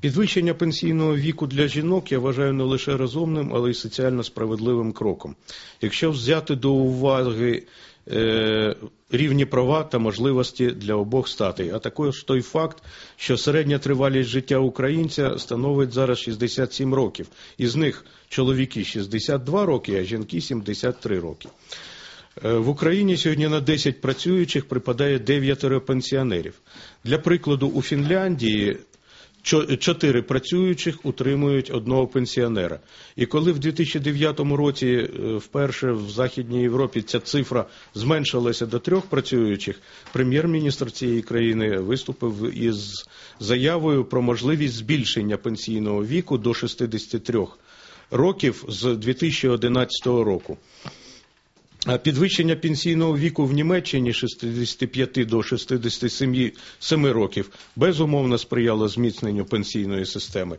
Підвищення пенсійного віку для жінок я вважаю не лише розумним, але й соціально справедливим кроком. Якщо взяти до уваги е, рівні права та можливості для обох статей, а також той факт, що середня тривалість життя українця становить зараз 67 років, із них чоловіки 62 роки, а жінки 73 роки. Е, В Україні сьогодні на 10 працюючих припадає 9 пенсіонерів. Для прикладу, у Фінляндії чотири працюючих утримують одного пенсіонера. І коли в 2009 році е, вперше в Західній Європі ця цифра зменшилася до трьох працюючих, прем'єр-міністр цієї країни виступив із заявою про можливість збільшення пенсійного віку до 63 років з 2011 року. Підвищення пенсійного віку в Німеччині з 65 до 67 років безумовно сприяло зміцненню пенсійної системи.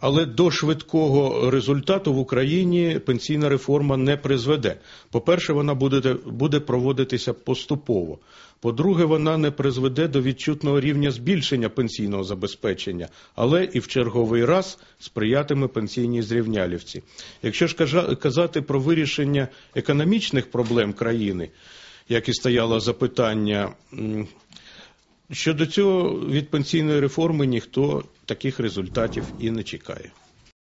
Але до швидкого результату в Україні пенсійна реформа не призведе. По-перше, вона буде, буде проводитися поступово. По-друге, вона не призведе до відчутного рівня збільшення пенсійного забезпечення, але і в черговий раз сприятиме пенсійній зрівнялівці. Якщо ж казати про вирішення економічних проблем країни, як і стояло запитання, щодо цього від пенсійної реформи ніхто таких результатів і не чекає.